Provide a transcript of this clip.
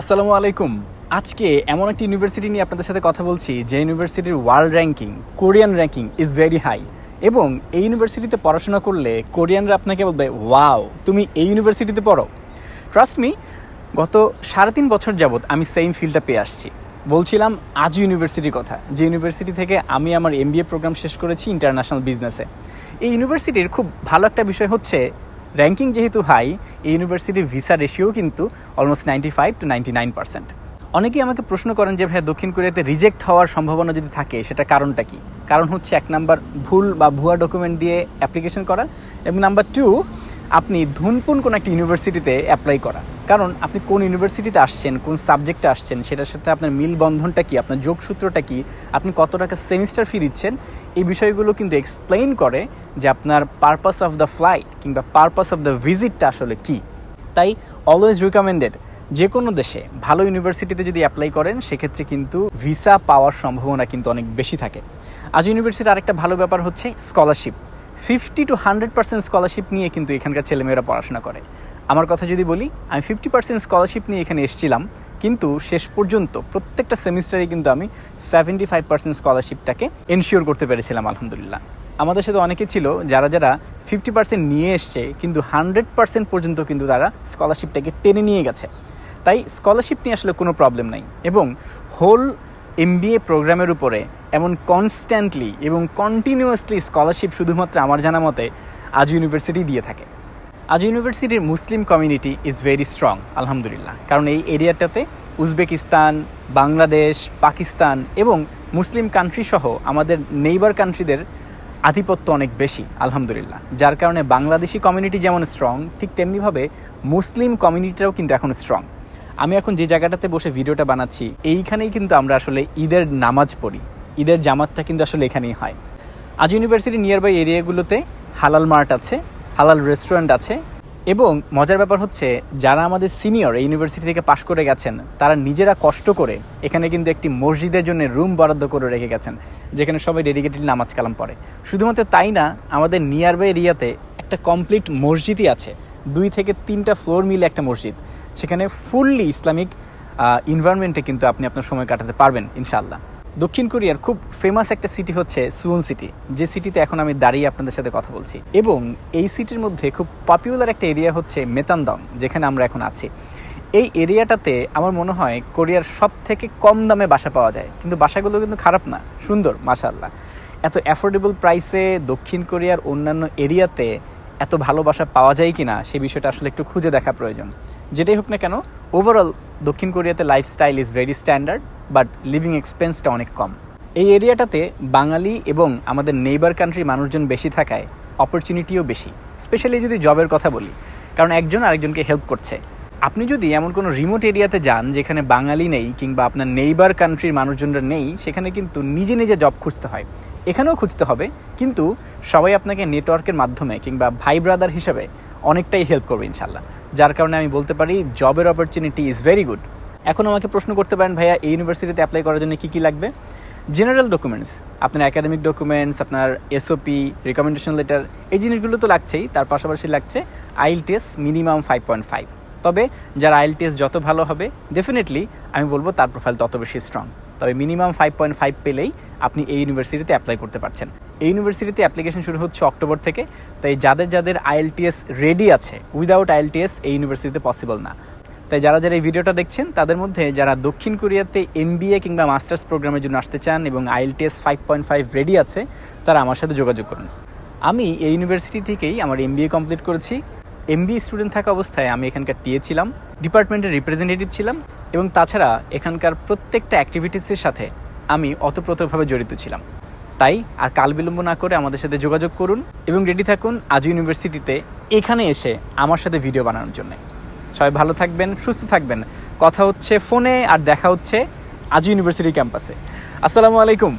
আসসালামু আলাইকুম। আজকে এমন একটি ইউনিভার্সিটি নিয়ে আপনাদের সাথে কথা বলছি, যে ইউনিভার্সিটির world ranking Korean ranking is very high এবং এই ইউনিভার্সিটিতে পড়াশোনা করলে কোরিয়ানরা আপনাকে বলবে ওয়াও তুমি এই ইউনিভার্সিটিতে পড়ো? ট্রাস্ট মি গত সাড়ে তিন বছর যাবৎ আমি সেম ফিল্ডটা পেয়ে আসছি। বলছিলাম, আজ ইউনিভার্সিটির কথা। যে ইউনিভার্সিটি থেকে আমি আমার এমবিএ প্রোগ্রাম শেষ করেছি ইন্টারন্যাশনাল বিজনেসে এই ইউনিভার্সিটির খুব ভালো একটা বিষয় হচ্ছে র্যাঙ্কিং যেহেতু হাই এই ইউনিভার্সিটির ভিসা রেশিও কিন্তু almost ninety five to ninety nine percent অনেকেই আমাকে প্রশ্ন করেন যে ভাই দক্ষিণ কোরিয়াতে রিজেক্ট হওয়ার সম্ভাবনা যদি থাকে, সেটা কারণটা কি? কারণ হচ্ছে এক নাম্বার ভুল বা ভুয়া ডকুমেন্ট দিয়ে অ্যাপ্লিকেশন করা এবং নাম্বার টু আপনি ধুনপুন কোনো একটা ইউনিভার্সিটিতে অ্যাপ্লাই করা। কারণ আপনি কোন ইউনিভার্সিটিতে আসছেন, কোন সাবজেক্টে আসছেন, সেটার সাথে আপনার মিল বন্ধনটা কি, আপনার যোগসূত্রটা কি, আপনি কত টাকা সেমিস্টার ফি দিচ্ছেন, এই বিষয়গুলো কিন্তু এক্সপ্লেইন করে যে আপনার পারপাস অফ দ্য ফ্লাইট কিংবা পারপাস অফ দ্য ভিজিটটা আসলে কী। তাই অলওয়েজ রিকমেন্ডেড যে কোনো দেশে ভালো ইউনিভার্সিটিতে যদি অ্যাপ্লাই করেন, সেক্ষেত্রে কিন্তু ভিসা পাওয়ার সম্ভাবনা কিন্তু অনেক বেশি থাকে। আজ ইউনিভার্সিটির আরেকটা ভালো ব্যাপার হচ্ছে scholarship fifty to hundred percent scholarship নিয়ে কিন্তু এখানকার ছেলেমেয়েরা পড়াশোনা করে। আমার কথা যদি বলি, আমি ফিফটি পার্সেন্ট স্কলারশিপ নিয়ে এখানে এসেছিলাম, কিন্তু শেষ পর্যন্ত প্রত্যেকটা সেমিস্টারে কিন্তু আমি সেভেন্টি ফাইভ পার্সেন্ট স্কলারশিপটাকে এনশিওর করতে পেরেছিলাম, আলহামদুলিল্লাহ। আমাদের সাথে অনেকে ছিল, যারা যারা ফিফটি পার্সেন্ট নিয়ে এসছে, কিন্তু হান্ড্রেড পার্সেন্ট পর্যন্ত কিন্তু তারা স্কলারশিপটাকে টেনে নিয়ে গেছে। তাই স্কলারশিপ নিয়ে আসলে কোনো প্রবলেম নাই এবং হোল এমবিএ প্রোগ্রামের উপরে এমন কনস্ট্যান্টলি এবং কন্টিনিউয়াসলি স্কলারশিপ শুধুমাত্র আমার জানা মতে আজ ইউনিভার্সিটি দিয়ে থাকে। আজ ইউনিভার্সিটির Muslim community is very strong আলহামদুলিল্লাহ। কারণ এই এরিয়াটাতে উজবেকিস্তান, বাংলাদেশ, পাকিস্তান এবং মুসলিম কান্ট্রি সহ আমাদের নেইবার কান্ট্রিদের আধিপত্য অনেক বেশি, আলহামদুলিল্লাহ। যার কারণে বাংলাদেশি কমিউনিটি যেমন স্ট্রং ঠিক তেমনিভাবে মুসলিম কমিউনিটিটাও কিন্তু এখন স্ট্রং আমি এখন যে জায়গাটাতে বসে ভিডিওটা বানাচ্ছি, এইখানেই কিন্তু আমরা আসলে ঈদের নামাজ পড়ি। ঈদের জামাতটা কিন্তু আসলে এখানেই হয়। আজ ইউনিভার্সিটি নিয়ার বাই এরিয়াগুলোতে হালাল মার্ট আছে হালাল রেস্টুরেন্ট আছে এবং মজার ব্যাপার হচ্ছে, যারা আমাদের সিনিয়র এই ইউনিভার্সিটি থেকে পাশ করে গেছেন, তারা নিজেরা কষ্ট করে এখানে কিন্তু একটি মসজিদের জন্য রুম বরাদ্দ করে রেখে গেছেন, যেখানে সবাই ডেডিকেটেড নামাজ কালাম পড়ে। শুধুমাত্র তাই না, আমাদের নিয়ার বাই এরিয়াতে একটা কমপ্লিট মসজিদই আছে। দুই থেকে তিনটা ফ্লোর মিলে একটা মসজিদ। সেখানে ফুললি ইসলামিক ইনভায়রনমেন্টে কিন্তু আপনি আপনার সময় কাটাতে পারবেন, ইনশাআল্লাহ। দক্ষিণ কোরিয়ার খুব ফেমাস একটা সিটি হচ্ছে সুয়ন সিটি যে সিটিতে এখন আমি দাঁড়িয়ে আপনাদের সাথে কথা বলছি। এবং এই সিটির মধ্যে খুব পপুলার একটা এরিয়া হচ্ছে মেতানদং যেখানে আমরা এখন আছি। এই এরিয়াটাতে আমার মনে হয় কোরিয়ার সব থেকে কম দামে বাসা পাওয়া যায়। কিন্তু বাসাগুলো কিন্তু খারাপ না, সুন্দর মাশাল্লাহ এত অ্যাফোর্ডেবল প্রাইসে দক্ষিণ কোরিয়ার অন্যান্য এরিয়াতে এত ভালোবাসা পাওয়া যায় কি না সেই বিষয়টা আসলে একটু খুঁজে দেখা প্রয়োজন। যেটাই হোক না কেন ওভারঅল দক্ষিণ কোরিয়াতে lifestyle is very standard but living এক্সপেন্সটা অনেক কম। এই এরিয়াটাতে বাঙালি এবং আমাদের নেইবার কান্ট্রি মানুষজন বেশি থাকায় অপরচুনিটিও বেশি স্পেশালি যদি জবের কথা বলি, কারণ একজন আরেকজনকে হেল্প করছে। আপনি যদি এমন কোনো রিমোট এরিয়াতে যান যেখানে বাঙালি নেই কিংবা আপনার নেইবার কান্ট্রির মানুষজনরা নেই, সেখানে কিন্তু নিজে নিজে জব খুঁজতে হয়। এখানেও খুঁজতে হবে, কিন্তু সবাই আপনাকে নেটওয়ার্কের মাধ্যমে কিংবা ভাই ব্রাদার হিসেবে অনেকটাই হেল্প করবে ইনশাল্লাহ যার কারণে আমি বলতে পারি জবের অপরচুনিটি ইজ ভেরি গুড এখন আমাকে প্রশ্ন করতে পারেন, ভাইয়া, এই ইউনিভার্সিটিতে অ্যাপ্লাই করার জন্য কী কী লাগবে? জেনারেল ডকুমেন্টস আপনার একাডেমিক ডকুমেন্টস আপনার এসওপি রেকমেন্ডেশন লেটার এই জিনিসগুলো তো লাগছেই, তার পাশাপাশি লাগছে আইল test minimum five point five তবে যার আইল টেস্ট যত ভালো হবে ডেফিনেটলি আমি বলব তার প্রোফাইল তত বেশি স্ট্রং তবে মিনিমাম ফাইভ পয়েন্ট ফাইভ পেলেই আপনি এই ইউনিভার্সিটিতে অ্যাপ্লাই করতে পারছেন। এই ইউনিভার্সিটিতে অ্যাপ্লিকেশন শুরু হচ্ছে অক্টোবর থেকে। তাই যাদের যাদের আইএলটিএস রেডি আছে উইদাউট আইএলটিএস এই ইউনিভার্সিটিতে পসিবল না। তাই যারা যারা এই ভিডিওটা দেখছেন, তাদের মধ্যে যারা দক্ষিণ কোরিয়াতে এমবিএ কিংবা মাস্টার্স প্রোগ্রামের জন্য আসতে চান এবং IELTS five point five ready আছে, তারা আমার সাথে যোগাযোগ করুন। আমি এই ইউনিভার্সিটি থেকেই আমার এমবিএ কমপ্লিট করেছি। এমবিএ স্টুডেন্ট থাকা অবস্থায় আমি এখানকার টিএ ছিলাম ডিপার্টমেন্টের রিপ্রেজেন্টেটিভ ছিলাম এবং তাছাড়া এখানকার প্রত্যেকটা অ্যাক্টিভিটিসের সাথে আমি অতপ্রতভাবে জড়িত ছিলাম। তাই আর কাল বিলম্ব না করে আমাদের সাথে যোগাযোগ করুন এবং রেডি থাকুন আজ ইউনিভার্সিটিতে এখানে এসে আমার সাথে ভিডিও বানানোর জন্য। সবাই ভালো থাকবেন, সুস্থ থাকবেন। কথা হচ্ছে ফোনে আর দেখা হচ্ছে আজ ইউনিভার্সিটি ক্যাম্পাসে আসসালামু আলাইকুম।